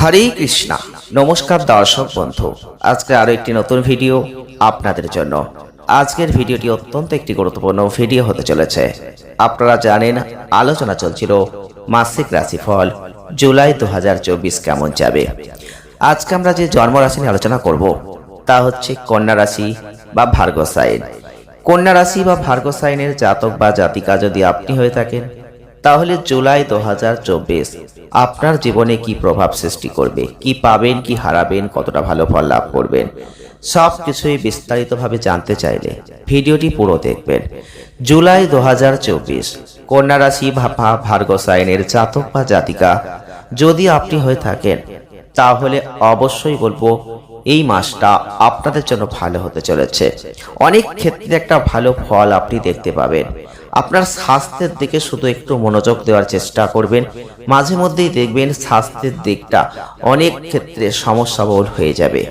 হরে কৃষ্ণা। নমস্কার দর্শক বন্ধু। আজকে আরও একটি নতুন ভিডিও আপনাদের জন্য। আজকের ভিডিওটি অত্যন্ত একটি গুরুত্বপূর্ণ ভিডিও হতে চলেছে। আপনারা জানেন, আলোচনা চলছিল মাসিক রাশিফল জুলাই দু হাজার চব্বিশ কেমন যাবে। আজকে আমরা যে জন্ম রাশি নিয়ে আলোচনা করব, তা হচ্ছে কন্যা রাশি বা ভার্গ সাইন। কন্যা রাশি বা ভার্গ সাইনের জাতক বা জাতিকা যদি আপনি হয়ে থাকেন তাহলে জুলাই দু হাজার চব্বিশ আপনার জীবনে কি প্রভাব সৃষ্টি করবে? কি পাবেন, কি হারাবেন, কতটা ভালো ফল লাভ করবেন? সব কিছুই বিস্তারিতভাবে জানতে চাইলে ভিডিওটি পুরো দেখবেন। জুলাই দু হাজার কন্যা রাশি ভাপা ভার্গ সাইনের জাতক বা জাতিকা, যদি আপনি হয়ে থাকেন, তাহলে অবশ্যই বলব এই মাসটা আপনাদের জন্য ভালো হতে চলেছে। অনেক ক্ষেত্রে একটা ভালো ফল আপনি দেখতে পাবেন। আপনার স্বাস্থ্যের দিকে শুধু একটু মনোযোগ দেওয়ার চেষ্টা করবেন। মাঝে মধ্যেই দেখবেন স্বাস্থ্যের দিকটা অনেক ক্ষেত্রে সমস্যাবহুল হয়ে যাবে।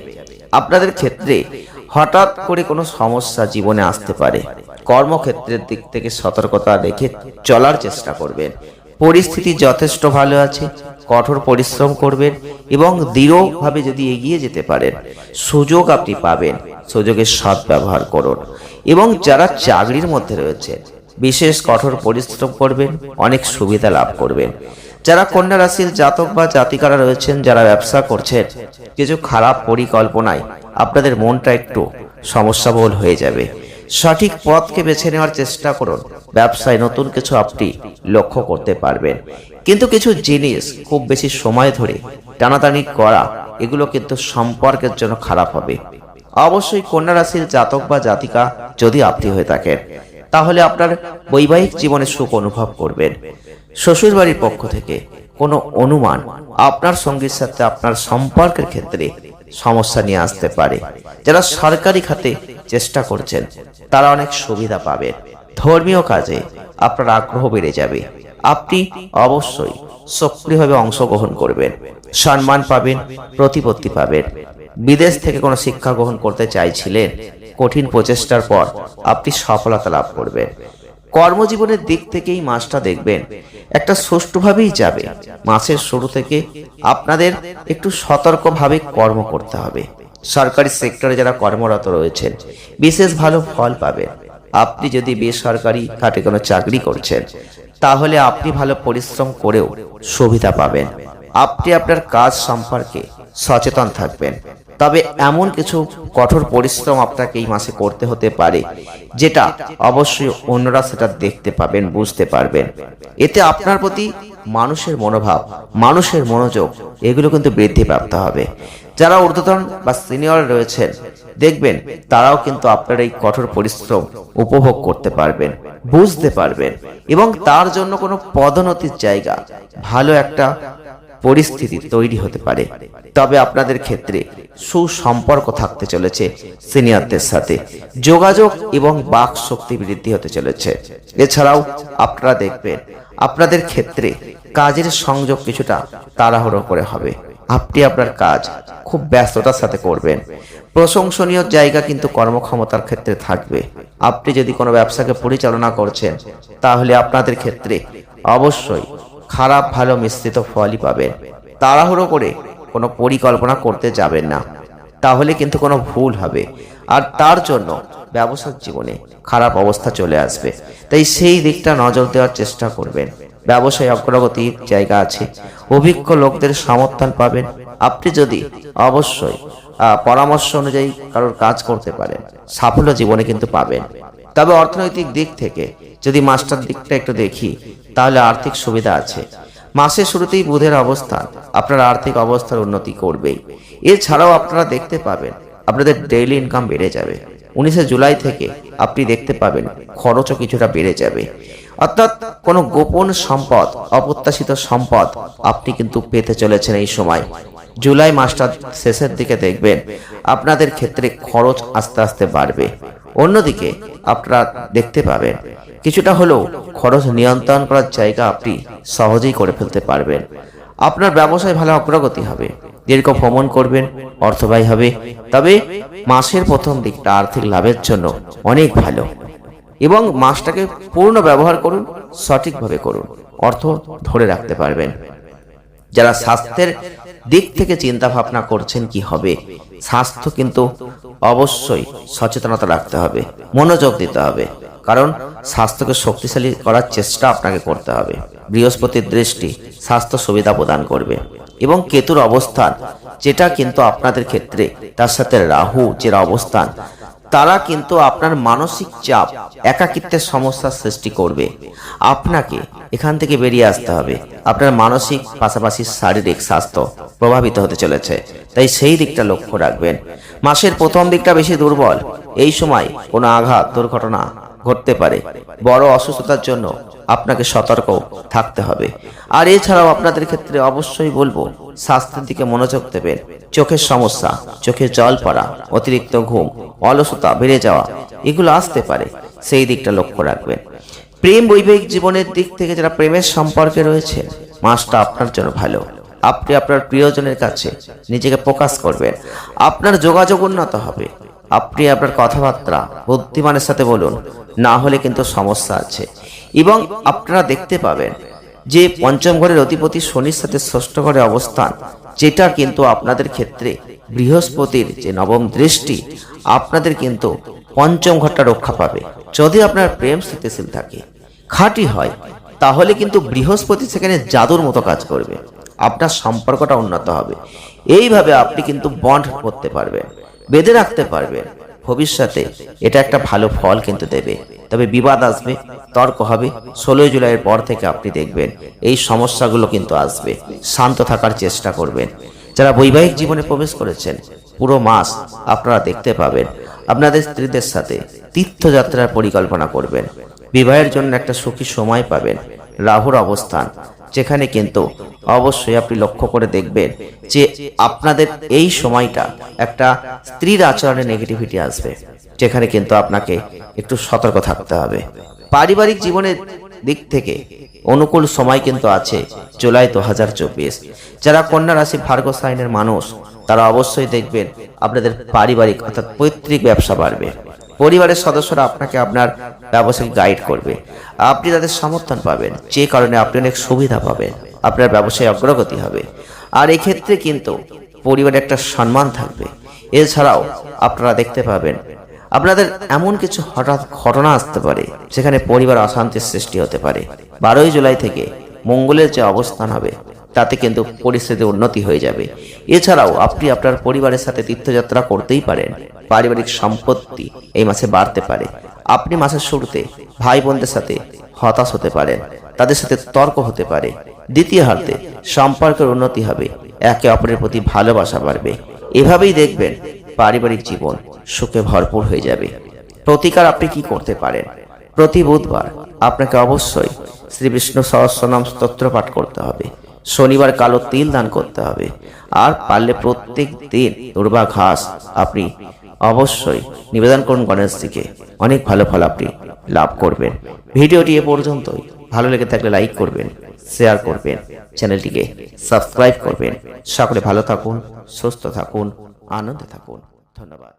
আপনাদের ক্ষেত্রে হঠাৎ করে কোনো সমস্যা জীবনে আসতে পারে। কর্মক্ষেত্রের দিক থেকে সতর্কতা রেখে চলার চেষ্টা করবেন। পরিস্থিতি যথেষ্ট ভালো আছে, কঠোর পরিশ্রম করবেন এবং দৃঢ়ভাবে যদি এগিয়ে যেতে পারেন, সুযোগ আপনি পাবেন। সুযোগের সদ্ব্যবহার করুন এবং যারা চাকরির মধ্যে রয়েছে বিশেষ কঠোর পরিশ্রম করবেন, অনেক সুবিধা লাভ করবেন। যারা কন্যা রাশির জাতক বা জাতিকারা রয়েছেন, যারা ব্যবসা করছেন, কিছু খারাপ পরিকল্পনায় আপনাদের মনটা একটু সমস্যাবহুল হয়ে যাবে। সঠিক পথকে বেছে নেওয়ার চেষ্টা করুন। ব্যবসায় নতুন কিছু আপনি লক্ষ্য করতে পারবেন। কিন্তু কিছু জিনিস খুব বেশি সময় ধরে টানাটানি করা, এগুলো কিন্তু সম্পর্কের জন্য খারাপ হবে। অবশ্যই কন্যা রাশির জাতক বা জাতিকা যদি আপনি হয়ে থাকেন তাহলে আপনার বৈবাহিক জীবনে সুখ অনুভব করবেন। শ্বশুর বাড়ির পক্ষ থেকে কোনো অনুমান আপনার সঙ্গীর সাথে আপনার সম্পর্কের ক্ষেত্রে সমস্যা নিয়ে আসতে পারে। যারা সরকারি খাতে চেষ্টা করছেন, তারা অনেক সুবিধা পাবেন। ধর্মীয় কাজে আপনার আগ্রহ বেড়ে যাবে। আপনি অবশ্যই সক্রিয়ভাবে অংশগ্রহণ করবেন। সম্মান পাবেন, প্রতিপত্তি পাবেন। বিদেশ থেকে কোনো শিক্ষা গ্রহণ করতে চাইছিলেন কঠিন প্রচেষ্টার পর আপনি সফলতা লাভ করবেন। কর্মজীবনের দিক থেকেই মাসটা দেখবেন। একটা সুষ্ঠুভাবেই যাবে। মাসের শুরু থেকে আপনাদের একটু সতর্কভাবে কর্ম করতে হবে। সরকারি সেক্টরে যারা কর্মরত রয়েছেন, বিশেষ ভালো ফল পাবেন। আপনি যদি বেসরকারি খাটে কোনো চাকরি করছেন, তাহলে আপনি ভালো পরিশ্রম করেও সুবিধা পাবেন। আপনি আপনার কাজ সম্পর্কে সচেতন থাকবেন। তবে এমন কিছু কঠোর পরিশ্রম আপনাকে এই মাসে করতে হতে পারে, যেটা অবশ্যই অন্যরা সেটা দেখতে পাবেন, বুঝতে পারবেন। এতে আপনার প্রতি মানুষের মনোভাব, মানুষের মনোযোগ, এগুলো কিন্তু বৃদ্ধি প্রাপ্ত হবে। যারা ঊর্ধ্বতন বা সিনিয়র রয়েছেন, দেখবেন তারাও কিন্তু আপনার এই কঠোর পরিশ্রম উপভোগ করতে পারবেন, বুঝতে পারবেন। এবং তার জন্য কোনো পদোন্নতির জায়গা, ভালো একটা পরিস্থিতি তৈরি হতে পারে। তবে আপনাদের ক্ষেত্রে সুসম্পর্ক থাকতে চলেছে সিনিয়রদের সাথে। যোগাযোগ এবং বাক শক্তি বৃদ্ধি হতে চলেছে। এছাড়াও আপনারা দেখবেন, আপনাদের ক্ষেত্রে কাজের সংযোগ কিছুটা তাড়াহুড়ো করে হবে। আপনি আপনার কাজ খুব ব্যস্ততার সাথে করবেন। প্রশংসনীয় জায়গা কিন্তু কর্মক্ষমতার ক্ষেত্রে থাকবে। আপনি যদি কোনো ব্যবসাকে পরিচালনা করছেন, তাহলে আপনাদের ক্ষেত্রে অবশ্যই খারাপ ভালো মিশ্রিত ফলই পাবেন তাড়াহুড়ো করে কোনো পরিকল্পনা করতে যাবেন না। তাহলে কিন্তু কোনো ভুল হবে। আর তার জন্য ব্যবসার জীবনে খারাপ অবস্থা চলে আসবে। তাই সেই দিকটা নজর দেওয়ার চেষ্টা করবেন। ব্যবসায় অগ্রগতির জায়গা আছে। অভিজ্ঞ লোকদের সমর্থন পাবেন। আপনি যদি অবশ্যই পরামর্শ অনুযায়ী কারোর কাজ করতে পারেন, সাফল্য জীবনে কিন্তু পাবেন। তবে অর্থনৈতিক দিক থেকে যদি মাস্টার দিকটা একটু দেখি তাহলে আর্থিক সুবিধা আছে। মাসের শুরুতেই বুধের অবস্থান আপনার আর্থিক অবস্থার উন্নতি করবেই। এছাড়াও আপনারা দেখতে পাবেন, আপনাদের ডেইলি ইনকাম বেড়ে যাবে। উনিশে জুলাই থেকে আপনি দেখতে পাবেন খরচও কিছুটা বেড়ে যাবে। অর্থাৎ কোনো গোপন সম্পদ, অপ্রত্যাশিত সম্পদ আপনি কিন্তু পেতে চলেছেন এই সময়। জুলাই মাসটা শেষের দিকে দেখবেন, আপনাদের ক্ষেত্রে খরচ আস্তে আস্তে বাড়বে। অন্যদিকে আপনারা দেখতে পাবেন, কিছুটা হলেও খরচ নিয়ন্ত্রণ করার জায়গা আপনি সহজেই করে ফেলতে পারবেন। আপনার ব্যবসায় ভালো অগ্রগতি হবে, দীর্ঘ ভ্রমণ করবেন অর্থ হবে, তবে মাসের প্রথম দিকটা আর্থিক লাভের জন্য অনেক ভালো। এবং মাসটাকে পূর্ণ ব্যবহার করুন, সঠিকভাবে করুন, অর্থ ধরে রাখতে পারবেন। যারা স্বাস্থ্যের দিক থেকে চিন্তা ভাবনা করছেন কি হবে? স্বাস্থ্য কিন্তু অবশ্যই সচেতনতা রাখতে হবে, মনোযোগ দিতে হবে। কারণ স্বাস্থ্যকে শক্তিশালী করার চেষ্টা আপনাকে করতে হবে। বৃহস্পতির দৃষ্টি স্বাস্থ্য সুবিধা প্রদান করবে। এবং কেতুর অবস্থান, যেটা কিন্তু আপনাদের ক্ষেত্রে, তার সাথে রাহু যে অবস্থান তারা কিন্তু আপনার মানসিক চাপ, একাকিত্বের সমস্যার সৃষ্টি করবে। আপনাকে এখান থেকে বেরিয়ে আসতে হবে। আপনার মানসিক, পাশাপাশি শারীরিক স্বাস্থ্য প্রভাবিত হতে চলেছে। তাই সেই দিকটা লক্ষ্য রাখবেন। মাসের প্রথম দিকটা বেশি দুর্বল। এই সময় কোনো আঘাত, দুর্ঘটনা ঘটতে পারে। বড় অসুস্থতার জন্য আপনাকে সতর্ক থাকতে হবে। আর এছাড়াও আপনাদের ক্ষেত্রে অবশ্যই বলব, স্বাস্থ্যের দিকে মনোযোগ দেবেন। চোখের সমস্যা চোখে জল পড়া, অতিরিক্ত ঘুম, অলসতা বেড়ে যাওয়া, এগুলো আসতে পারে। সেই দিকটা লক্ষ্য রাখবেন। প্রেম বৈবাহিক জীবনের দিক থেকে যারা প্রেমের সম্পর্কে রয়েছে, মাসটা আপনার জন্য ভালো। আপনি আপনার প্রিয়জনের কাছে নিজেকে প্রকাশ করবেন। আপনার যোগাযোগ উন্নত হবে। আপনি আপনার কথাবার্তা বুদ্ধিমানের সাথে বলুন, না হলে কিন্তু সমস্যা আছে। এবং আপনারা দেখতে পাবেন যে পঞ্চম ঘরের অধিপতি শনির সাথে ষষ্ঠ ঘরে অবস্থান, যেটা কিন্তু আপনাদের ক্ষেত্রে বৃহস্পতির যে নবম দৃষ্টি, আপনাদের কিন্তু পঞ্চম ঘরটা রক্ষা পাবে। যদি আপনার প্রেম স্থিতিশীল থাকে, খাঁটি হয়, তাহলে কিন্তু বৃহস্পতি সেখানে জাদুর মতো কাজ করবে। আপনার সম্পর্কটা উন্নত হবে। এইভাবে আপনি কিন্তু বন্ড করতে পারবেন। বেঁধে রাখতে পারবেন ভবিষ্যতে এটা একটা ভালো ফল কিন্তু দেবে। তবে বিবাদ আসবে, তর্ক হবে। ষোলোই জুলাইয়ের পর থেকে আপনি দেখবেন এই সমস্যাগুলো কিন্তু আসবে। শান্ত থাকার চেষ্টা করবেন। যারা বৈবাহিক জীবনে প্রবেশ করেছেন, পুরো মাস আপনারা দেখতে পাবেন। আপনাদের স্ত্রীদের সাথে তীর্থযাত্রার পরিকল্পনা করবেন। বিবাহের জন্য একটা সুখী সময় পাবেন। রাহুর অবস্থান যেখানে কিন্তু অবশ্যই আপনি লক্ষ্য করে দেখবেন যে আপনাদের এই সময়টা একটা স্ত্রীর আচরণে নেগেটিভিটি আসবে, যেখানে কিন্তু আপনাকে একটু সতর্ক থাকতে হবে। পারিবারিক জীবনের দিক থেকে অনুকূল সময় কিন্তু আছে জুলাই দু হাজার চব্বিশ। যারা কন্যা রাশি ভার্গ সাইনের মানুষ, তারা অবশ্যই দেখবেন আপনাদের পারিবারিক অর্থাৎ পৈতৃক ব্যবসা বাড়বে। পরিবারের সদস্যরা আপনাকে আপনার ব্যবসায়িক গাইড করবে। আপনি তাদের সমর্থন পাবেন, যে কারণে আপনি অনেক সুবিধা পাবেন, আপনার ব্যবসায় অগ্রগতি হবে। আর এক্ষেত্রে কিন্তু পরিবারে একটা সম্মান থাকবে। এছাড়াও আপনারা দেখতে পাবেন, আপনাদের এমন কিছু হঠাৎ ঘটনা আসতে পারে, যেখানে পরিবার অশান্তির সৃষ্টি হতে পারে। বারোই জুলাই থেকে মঙ্গলের যে অবস্থান হবে তাতে কিন্তু পরিস্থিতি উন্নতি হয়ে যাবে। এছাড়াও আপনি আপনার পরিবারের সাথে তীর্থযাত্রা করতেই পারেন। পারিবারিক সম্পত্তি এই মাসে বাড়তে পারে। আপনি মাসের শুরুতে ভাই বোনদের সাথে হতাশ হতে পারেন। তাদের সাথে তর্ক হতে পারে। দ্বিতীয় হার্তে সম্পর্কের উন্নতি হবে। একে অপরের প্রতি ভালোবাসা বাড়বে। এভাবেই দেখবেন পারিবারিক জীবন সুখে ভরপুর হয়ে যাবে। প্রতিকার আপনি কি করতে পারেন? প্রতি বুধবার আপনাকে অবশ্যই শ্রী বিষ্ণু সহস্রনাম স্তোত্র পাঠ করতে হবে। শনিবার কালো তিল দান করতে হবে। আর পারলে প্রত্যেক দিন দুর্বা ঘাস আপনি অবশ্যই নিবেদন করুন গণেশজিকে। অনেক ভালো ফল আপনি লাভ করবেন। ভিডিওটি এ পর্যন্তই। ভালো লেগে থাকলে লাইক করবেন, শেয়ার করবেন, চ্যানেলটিকে সাবস্ক্রাইব করবেন। সকলে ভালো থাকুন, সুস্থ থাকুন, আনন্দে থাকুন। ধন্যবাদ।